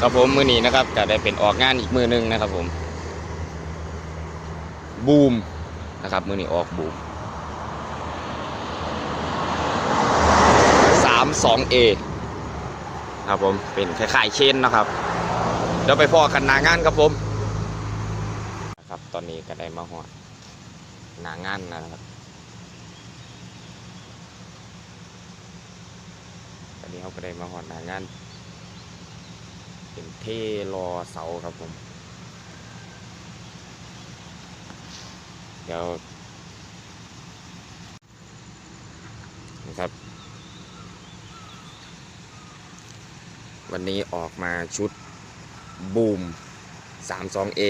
ครับผมมือนี้นะครับก็ได้เป็นออกงานอีกมือหนึงนะครับผม บูมนะครับมือนี้ออกบูมสามสองเอครับผมเป็นคล้ายๆเชนนะครับเดี๋ยวไปพ่อกันหนางานครับผมนะครับตอนนี้ก็ได้มาหอดหนางานนะครับตอนนี้เขาก็ได้มาหอดหนางาน เป็นเทรอเสาครับผม เดี๋ยวนะครับ วันนี้ออกมาชุดบูม 32A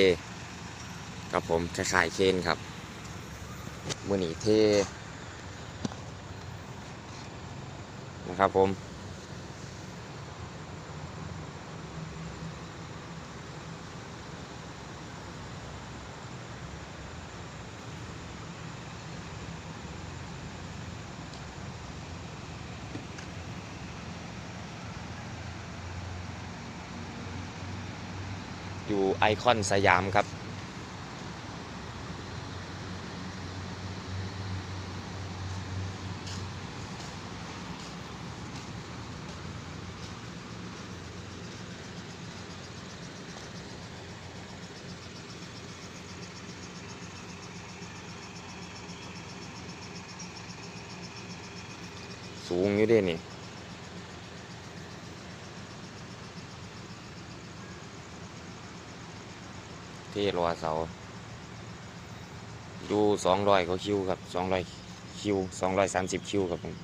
ครับผมคล้ายๆเคนครับ มือหนีเทนะครับผม อยู่ไอคอนสยามครับ สูงอยู่ด้นี่ ที่รอเสาอยู่สองร้อยเขาคิวครับสองร้อยคิวสองร้อยสามสิบคิวครับผม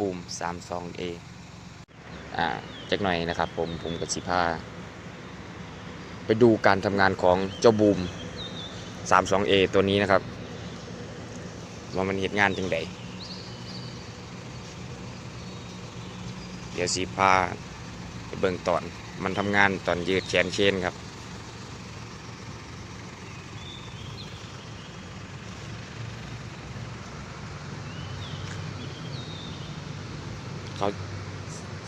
บูมสามสองเออ่าจักหน่อยนะครับผมผมกับสิพาไปดูการทำงานของเจ้าบูม 32A ตัวนี้นะครับ ว่ามันเหตุงานจังไดเดี๋ยวสีพาไปเบิ่งตอน มันทำงานตอนยืดแขนเชนครับ เขา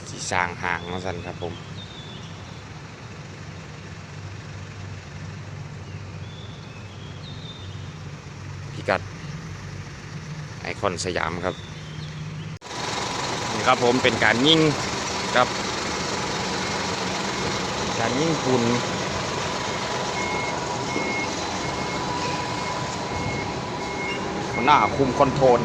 สีสางห่างมาสั่นครับผมพิกัดไอคอนสยามครับนี่ครับผมเป็นการยิ่งครับ การยิ่งคุณหน้าคุมคอนโทรล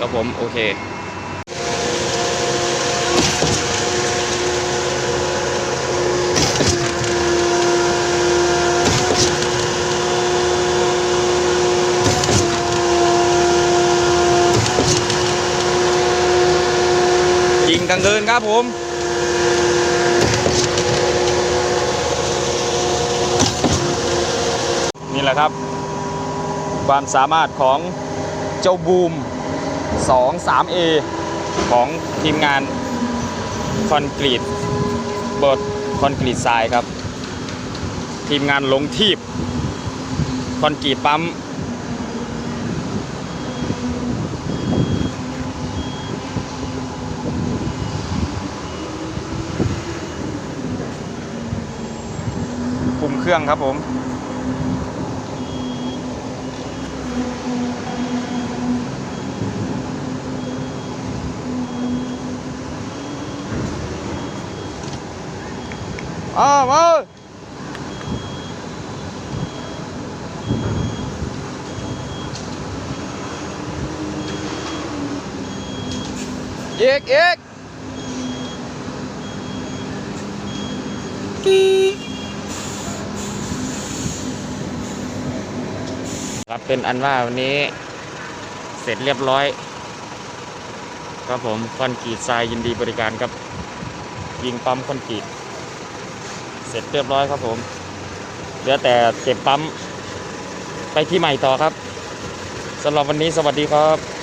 ครับผมโอเคยิงกลางคืนครับผมนี่แหละครับ ความสามารถของเจ้าบูม 2 3A ของทีมงานคอนกรีตบดคอนกรีตทรายครับ ทีมงานลงทีบคอนกรีตปั๊มคุมเครื่องครับผม อ้าวมาอีกอีกครับเป็นอันว่าวันนี้ เสร็จเรียบร้อย ครับผมคอนกรีตทรายยินดีบริการครับ ยิงปั๊มคอนกรีต ร็จเรียบร้อยครับผม เหลือแต่เก็บปั๊ม ไปที่ใหม่ต่อครับสำหรับวันนี้สวัสดีครับ